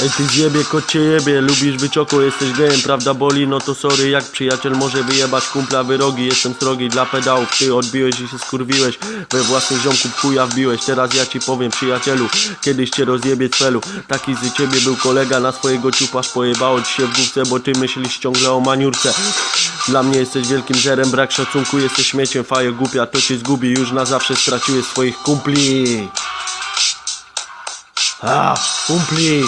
Ej ty zjebie, kot jebie, lubisz oko, jesteś gejem, prawda boli, no to sorry, jak przyjaciel może wyjebać kumpla wyrogi, jestem srogi dla pedałów, ty odbiłeś i się skurwiłeś, we własnych ziomków chuja wbiłeś, teraz ja ci powiem przyjacielu, kiedyś cię rozjebie celu. taki z ciebie był kolega, na swojego ciupasz pojebało ci się w główce, bo ty myślisz ciągle o maniurce. Dla mnie jesteś wielkim zerem, brak szacunku, jesteś śmieciem, faje głupia, to cię zgubi, już na zawsze straciłeś swoich kumpli. A, kumpli!